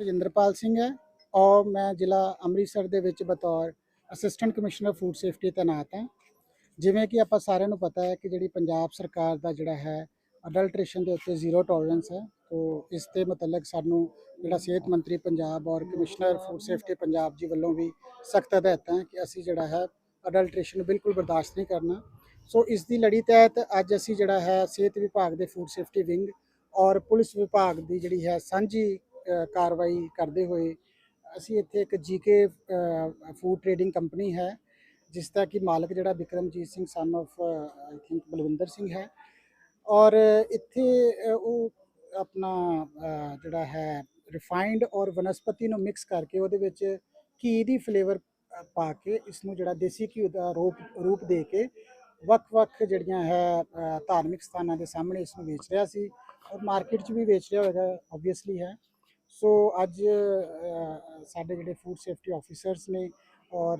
ਰਜਿੰਦਰਪਾਲ ਸਿੰਘ ਹੈ ਔਰ ਮੈਂ ਜ਼ਿਲ੍ਹਾ ਅੰਮ੍ਰਿਤਸਰ ਦੇ ਵਿੱਚ ਬਤੌਰ ਅਸਿਸਟੈਂਟ ਕਮਿਸ਼ਨਰ ਫੂਡ ਸੇਫਟੀ ਤੈਨਾਤ ਹਾਂ। ਜਿਵੇਂ ਕਿ ਆਪਾਂ ਸਾਰਿਆਂ ਨੂੰ ਪਤਾ ਹੈ ਕਿ ਜਿਹੜੀ ਪੰਜਾਬ ਸਰਕਾਰ ਦਾ ਜਿਹੜਾ ਹੈ ਅਡਲਟ੍ਰੇਸ਼ਨ ਦੇ ਉੱਤੇ ਜ਼ੀਰੋ ਟੋਲਰੈਂਸ ਹੈ, ਤੋਂ ਇਸ ਦੇ ਮੁਤਲਕ ਸਾਨੂੰ ਜਿਹੜਾ ਸਿਹਤ ਮੰਤਰੀ ਪੰਜਾਬ ਔਰ ਕਮਿਸ਼ਨਰ ਫੂਡ ਸੇਫਟੀ ਪੰਜਾਬ ਜੀ ਵੱਲੋਂ ਵੀ ਸਖਤ ਹਦਾਇਤਾਂ ਹੈ ਕਿ ਅਸੀਂ ਜਿਹੜਾ ਹੈ ਅਡਲਟ੍ਰੇਸ਼ਨ ਨੂੰ ਬਿਲਕੁਲ ਬਰਦਾਸ਼ਤ ਨਹੀਂ ਕਰਨਾ। ਸੋ ਇਸ ਦੀ ਲੜੀ ਤਹਿਤ ਅੱਜ ਅਸੀਂ ਜਿਹੜਾ ਹੈ ਸਿਹਤ ਵਿਭਾਗ ਦੇ ਫੂਡ ਸੇਫਟੀ ਵਿੰਗ ਔਰ ਪੁਲਿਸ ਵਿਭਾਗ ਦੀ ਜਿਹੜੀ ਹੈ ਸਾਂਝੀ ਕਾਰਵਾਈ ਕਰਦੇ ਹੋਏ ਅਸੀਂ ਇੱਥੇ ਇੱਕ ਜੀਕੇ ਫੂਡ ਟ੍ਰੇਡਿੰਗ ਕੰਪਨੀ ਹੈ, ਜਿਸ ਦਾ ਕਿ ਮਾਲਕ ਜਿਹੜਾ ਬਿਕਰਮਜੀਤ ਸਿੰਘ ਸਨ of I think Balwinder Singh ਹੈ। ਔਰ ਇੱਥੇ ਉਹ ਆਪਣਾ ਜਿਹੜਾ ਹੈ ਰਿਫਾਈਨਡ ਔਰ ਵਨਸਪਤੀ ਨੂੰ ਮਿਕਸ ਕਰਕੇ ਉਹਦੇ ਵਿੱਚ ਘੀ ਦੀ ਫਲੇਵਰ ਪਾ ਕੇ ਇਸ ਨੂੰ ਜਿਹੜਾ ਦੇਸੀ ਘੀ ਦਾ ਰੂਪ ਰੂਪ ਦੇ ਕੇ ਵੱਖ-ਵੱਖ ਜਿਹੜੀਆਂ ਹੈ ਧਾਰਮਿਕ ਸਥਾਨਾਂ ਦੇ ਸਾਹਮਣੇ ਇਸ ਨੂੰ ਵੇਚ ਰਿਹਾ ਸੀ। ਔਰ ਮਾਰਕੀਟ 'ਚ ਵੀ ਵੇਚ ਰਿਹਾ ਹੋਵੇਗਾ ਆਬਵੀਅਸਲੀ ਹੈ। ਸੋ ਅੱਜ ਸਾਡੇ ਜਿਹੜੇ ਫੂਡ ਸੇਫਟੀ ਆਫੀਸਰਸ ਨੇ ਔਰ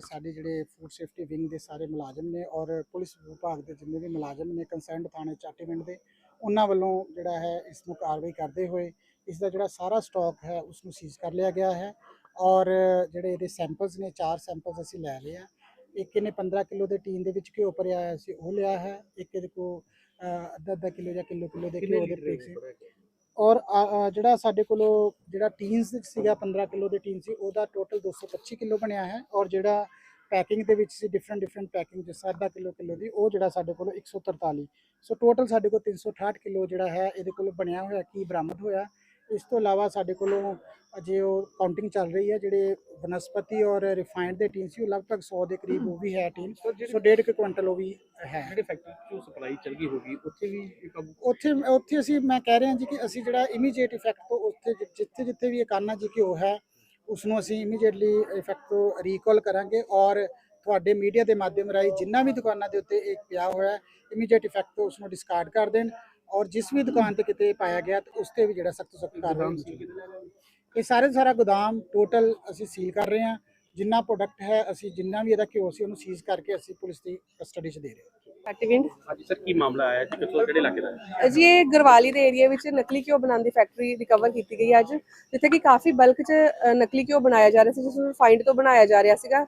ਸਾਡੇ ਜਿਹੜੇ ਫੂਡ ਸੇਫਟੀ ਵਿੰਗ ਦੇ ਸਾਰੇ ਮੁਲਾਜ਼ਮ ਨੇ ਔਰ ਪੁਲਿਸ ਵਿਭਾਗ ਦੇ ਜਿੰਨੇ ਵੀ ਮੁਲਾਜ਼ਮ ਨੇ ਕੰਸਰਨਡ ਥਾਣੇ ਚਾਟੀਵਿੰਡ ਦੇ ਉਹਨਾਂ ਵੱਲੋਂ ਜਿਹੜਾ ਹੈ ਇਸ ਨੂੰ ਕਾਰਵਾਈ ਕਰਦੇ ਹੋਏ ਇਸ ਦਾ ਜਿਹੜਾ ਸਾਰਾ ਸਟਾਕ ਹੈ ਉਸ ਨੂੰ ਸੀਜ਼ ਕਰ ਲਿਆ ਗਿਆ ਹੈ ਔਰ ਜਿਹੜੇ ਇਹਦੇ ਸੈਂਪਲਸ ਨੇ ਚਾਰ ਸੈਂਪਲਸ ਅਸੀਂ ਲੈ ਲਏ ਆ। ਇੱਕ ਇਹਨੇ 15 ਕਿਲੋ ਦੇ ਟੀਨ ਦੇ ਵਿੱਚ ਘਿਓ ਭਰਿਆ ਹੋਇਆ ਸੀ ਉਹ ਲਿਆ ਹੈ। ਇੱਕ ਇਹਦੇ ਕੋ ਅੱਧਾ ਅੱਧਾ ਕਿਲੋ ਜਾਂ ਕਿਲੋ ਕਿਲੋ ਦੇ ਘਿਓ ਦੇ ਪੈਕ ਸੀ। ਔਰ ਜਿਹੜਾ ਸਾਡੇ ਕੋਲੋਂ ਜਿਹੜਾ ਟੀਨਸ ਸੀਗਾ 15 ਕਿਲੋ ਦੇ ਟੀਨ ਸੀ, ਉਹਦਾ ਟੋਟਲ 225 ਕਿਲੋ ਬਣਿਆ ਹੈ ਔਰ ਜਿਹੜਾ ਪੈਕਿੰਗ ਦੇ ਵਿੱਚ ਸੀ ਡਿਫਰੈਂਟ ਡਿਫਰੈਂਟ ਪੈਕਿੰਗ ਜਿਸ ਤਰ੍ਹਾਂ ਅੱਧਾ ਕਿਲੋ ਕਿਲੋ ਦੀ, ਉਹ ਜਿਹੜਾ ਸਾਡੇ ਕੋਲ 143 ਸੋ ਟੋਟਲ ਸਾਡੇ ਕੋਲ 368 ਕਿਲੋ ਜਿਹੜਾ ਹੈ, ਇਹਦੇ ਕੋਲ ਬਣਿਆ ਹੋਇਆ, ਕੀ ਬਰਾਮਦ ਹੋਇਆ? ਇਸ ਤੋਂ ਇਲਾਵਾ ਸਾਡੇ ਕੋਲੋਂ ਅਜੇ ਉਹ ਕਾਊਂਟਿੰਗ ਚੱਲ ਰਹੀ ਹੈ ਜਿਹੜੇ ਵਨਸਪਤੀ ਔਰ ਰਿਫਾਈਨਡ ਦੇ ਟੀਨ ਸੀ ਉਹ ਲਗਭਗ 100 ਦੇ ਕਰੀਬ ਉਹ ਵੀ ਹੈ ਟੀਨ ਸੋ ਡੇਢ ਕੁ ਕੁਇੰਟਲ ਉਹ ਵੀ ਹੈ। ਜਿਹੜੇ ਫੈਕਟਰੀ ਤੋਂ ਸਪਲਾਈ ਚੱਲ ਗਈ ਹੋਗੀ ਉੱਥੇ ਵੀ ਉੱਥੇ ਉੱਥੇ ਅਸੀਂ ਮੈਂ ਕਹਿ ਰਿਹਾ ਜੀ ਕਿ ਅਸੀਂ ਜਿਹੜਾ ਇਮੀਡੀਏਟ ਇਫੈਕਟ ਤੋਂ ਉੱਥੇ ਜਿੱਥੇ ਜਿੱਥੇ ਵੀ ਇਹ ਕਾਨਾ ਜੀ ਘਿਓ ਹੈ ਉਸ ਨੂੰ ਅਸੀਂ ਇਮੀਡੀਏਟਲੀ ਇਫੈਕਟ ਤੋਂ ਰੀਕਾਲ ਕਰਾਂਗੇ ਔਰ ਤੁਹਾਡੇ ਮੀਡੀਆ ਦੇ ਮਾਧਿਅਮ ਰਾਹੀਂ ਜਿੰਨਾ ਵੀ ਦੁਕਾਨਾਂ ਦੇ ਉੱਤੇ ਇਹ ਪਿਆ ਹੋਇਆ ਹੈ ਇਮੀਡੀਏਟ ਇਫੈਕਟ ਤੋਂ ਉਸ ਨੂੰ ਡਿਸਕਾਰਡ ਕਰ ਦੇਣ। ਔਰ ਜਿਸ ਵੀ ਦੁਕਾਨ ਤੇ ਕਿਤੇ ਪਾਇਆ ਗਿਆ ਤੇ ਉਸ ਤੇ ਵੀ ਜਿਹੜਾ ਸਖਤ ਸਖਤ ਕਾਰਵਾਈ ਹੋਣੀ ਚਾਹੀਦੀ ਹੈ। ਇਹ ਸਾਰੇ ਸਾਰਾ ਗੋਦਾਮ ਟੋਟਲ ਅਸੀਂ ਸੀਲ ਕਰ ਰਹੇ ਹਾਂ। ਜਿੰਨਾ ਪ੍ਰੋਡਕਟ ਹੈ ਅਸੀਂ ਜਿੰਨਾ ਵੀ ਇਹਦਾ ਘਿਓ ਸੀ ਉਹਨੂੰ ਸੀਜ਼ ਕਰਕੇ ਅਸੀਂ ਪੁਲਿਸ ਦੀ ਕਸਟਡੀ 'ਚ ਦੇ ਰਹੇ ਹਾਂ। ਐਕਟਿਵਿੰਗ ਹਾਂਜੀ ਸਰ ਕੀ ਮਾਮਲਾ ਆਇਆ ਜੀ? ਕਿੱਥੋਂ ਕਿਹੜੇ ਇਲਾਕੇ ਦਾ? ਹੈ? ਜੀ ਇਹ ਗਰਵਾਲੀ ਦੇ ਏਰੀਆ ਵਿੱਚ ਨਕਲੀ ਘਿਓ ਬਣਾਉਣ ਦੀ ਫੈਕਟਰੀ ਰਿਕਵਰ ਕੀਤੀ ਗਈ ਅੱਜ। ਜਿੱਥੇ ਕਿ ਕਾਫੀ ਬਲਕ 'ਚ ਨਕਲੀ ਘਿਓ ਬਣਾਇਆ ਜਾ ਰਿਹਾ ਸੀ ਜਿਸ ਨੂੰ ਰਿਫਾਈਨਡ ਤੋਂ ਬਣਾਇਆ ਜਾ ਰਿਹਾ ਸੀਗਾ।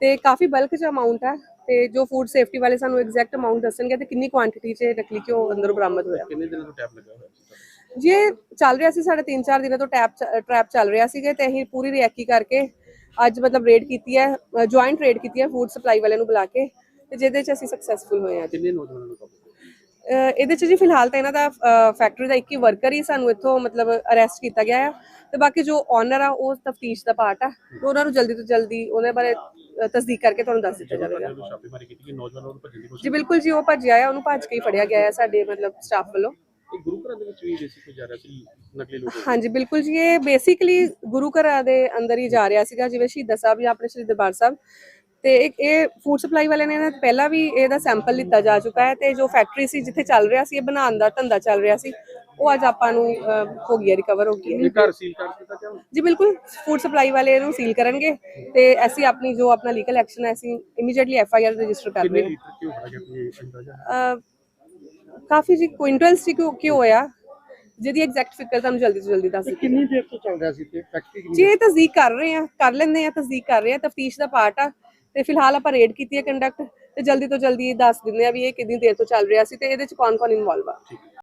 ਤੇ ਕਾਫੀ ਬਲਕ 'ਚ ਅਮਾਉਂਟ ਹੈ ਤੇ ਜੋ ਫੂਡ ਸੇਫਟੀ ਵਾਲੇ ਸਾਨੂੰ ਐਗਜ਼ੈਕਟ ਅਮਾਉਂਟ ਦੱਸਣਗੇ ਤੇ ਕਿੰਨੀ ਕੁਆਂਟੀਟੀ 'ਚ ਨਕਲੀ ਘਿਓ ਅੰਦਰੋਂ ਬਰਾਮਦ ਹੋਇਆ। ਕਿੰਨੇ ਦਿਨਾਂ ਤੋਂ ਟੈਪ ਲੱਗਾ ਹੋਇਆ? ਜੀ ਇਹ ਚੱਲ ਰਿਹਾ ਸੀ ਸਾਡੇ 3-4 ਦਿਨਾਂ ਤੋਂ ਟੈਪ ਟ੍ਰੈਪ ਚੱਲ ਰਿਹਾ ਸੀਗਾ ਤੇ ਅਸੀਂ ਪੂਰੀ ਰਿਐਕੀ ਕਰਕੇ ਅੱਜ ਮਤਲਬ ਰੇਡ ਕੀਤੀ ਹੈ ਜੁਆਇੰਟ ਰੇਡ ਕੀਤੀ ਹੈ ਫੂਡ ਸਪਲਾਈ ਵਾਲਿਆਂ ਨੂੰ ਬੁਲਾ ਕੇ ਤੇ ਜਿਹਦੇ 'ਚ ਅਸੀਂ ਸਕਸੈਸਫੁਲ ਹੋਏ ਹਾਂ ਕਿੰਨੇ ਨੌਜਵਾਨਾਂ ਨੂੰ ਇਹਦੇ ਚ ਜੀ ਫਿਲਹਾਲ ਤਾਂ ਇਹਨਾਂ ਦਾ ਫੈਕਟਰੀ ਦਾ ਇੱਕ ਹੀ ਵਰਕਰ ਹੀ ਸਾਨੂੰ ਇੱਥੋਂ ਮਤਲਬ ਅਰੈਸਟ ਕੀਤਾ ਗਿਆ ਹੈ ਤੇ ਬਾਕੀ ਜੋ ਓਨਰ ਆ ਉਹ ਤਫਤੀਸ਼ ਦਾ ਪਾਰਟ ਆ। ਉਹਨਾਂ ਨੂੰ ਜਲਦੀ ਤੋਂ ਜਲਦੀ ਉਹਦੇ ਬਾਰੇ ਤਸਦੀਕ ਕਰਕੇ ਤੁਹਾਨੂੰ ਦੱਸ ਦਿੱਤਾ ਜਾਵੇਗਾ। ਜਦੋਂ ਛਾਪੇਮਾਰੀ ਕੀਤੀ ਗਈ ਨੌਜਵਾਨਾਂ ਨੂੰ ਭੱਜਣ ਦੀ ਜੀ ਬਿਲਕੁਲ ਜੀ ਉਹ ਭੱਜਿਆ ਆ ਉਹਨੂੰ ਭੱਜ ਕੇ ਹੀ ਫੜਿਆ ਗਿਆ ਹੈ ਸਾਡੇ ਮਤਲਬ ਸਟਾਫ ਵੱਲੋਂ। ਇਹ ਗੁਰੂ ਘਰਾਂ ਦੇ ਵਿੱਚ ਵੀ ਦੇਸੀ ਕੋਈ ਜਾ ਰਿਹਾ ਸੀ ਨਕਲੀ ਲੋਕ? ਹਾਂਜੀ ਬਿਲਕੁਲ ਜੀ ਇਹ ਬੇਸਿਕਲੀ ਗੁਰੂ ਘਰਾਂ ਦੇ ਅੰਦਰ ਹੀ ਜਾ ਰਿਹਾ ਸੀਗਾ ਜਿਵੇਂ ਸ਼ਹੀਦਾਂ ਸਾਹਿਬ ਜਾਂ ਆਪਣੇ ਸ਼੍ਰੀ ਦਰਬਾਰ ਸਾਹਿਬ। ਤੇ ਇੱਕ ਇਹ ਫੂਡ ਸਪਲਾਈ ਵਾਲਿਆਂ ਨਾ ਪਹਿਲਾਂ ਵੀ ਇਹਦਾ ਸੈਂਪਲ ਲਿੱਤਾ ਜਾ ਚੁੱਕਾ ਹੈ ਤੇ ਜੋ ਫੈਕਟਰੀ ਸੀ ਜਿੱਥੇ ਚੱਲ ਰਿਹਾ ਸੀ ਇਹ ਬਣਾਉਣ ਦਾ ਧੰਦਾ ਚੱਲ ਰਿਹਾ ਸੀ। ਉਹ ਅੱਜ ਆਪਾਂ ਨੂੰ ਹੋ ਗਿਆ ਰਿਕਵਰ ਹੋ ਗਿਆ ਇਹ ਘਰ ਸੀਲ ਕਰ ਦਿੱਤਾ ਕਿਉਂ? ਜੀ ਬਿਲਕੁਲ ਫੂਡ ਸਪਲਾਈ ਵਾਲੇ ਇਹਨੂੰ ਸੀਲ ਕਰਨਗੇ ਤੇ ਅਸੀਂ ਆਪਣੀ ਜੋ ਆਪਣਾ ਲੀਗਲ ਐਕਸ਼ਨ ਹੈ ਅਸੀਂ immediately F I R register ਕਰ ਰਹੇ ਹੋ। ਹੈ? ਹਾਂ ਕਾਫੀ ਜੀ ਕੁਇੰਟਲਸ ਸੀ ਕਿਉਂ ਕਿਉਂ ਹੋਇਆ। ਜਿਹਦੀ ਐਗਜ਼ੈਕਟ ਫਿਗਰ ਤੁਹਾਨੂੰ ਜਲਦੀ ਤੋਂ ਜਲਦੀ ਦੱਸ ਦਿੱਤੀ ਕਿੰਨੀ ਦੇਰ ਤੋਂ ਚੱਲ ਰਿਹਾ ਸੀ ਤੇ ਫੈਕਟਰੀ ਜੀ ਇਹ ਤਸਦੀਕ ਕਰ ਰਹੇ ਆ ਕਰ ਲੈਂਦੇ ਆ ਤਸਦੀਕ ਕਰ ਰਹੇ ਆ ਤਫਤੀਸ਼ ਦਾ ਪਾਰਟ ਆ। ਤੇ ਫਿਲਹਾਲ ਆਪਾਂ ਰੇਡ ਕੀਤੀ ਹੈ ਕੰਡਕਟ ਤੇ ਜਲਦੀ ਤੋਂ ਜਲਦੀ ਦੱਸ ਦਿੰਦੇ ਆ ਵੀ ਇਹ ਕਿੰਨੀ ਦੇਰ ਤੋਂ ਚੱਲ ਰਿਹਾ ਸੀ ਤੇ ਇਹਦੇ ਚ ਕੌਣ ਕੌਣ ਇਨਵੋਲਵ ਆ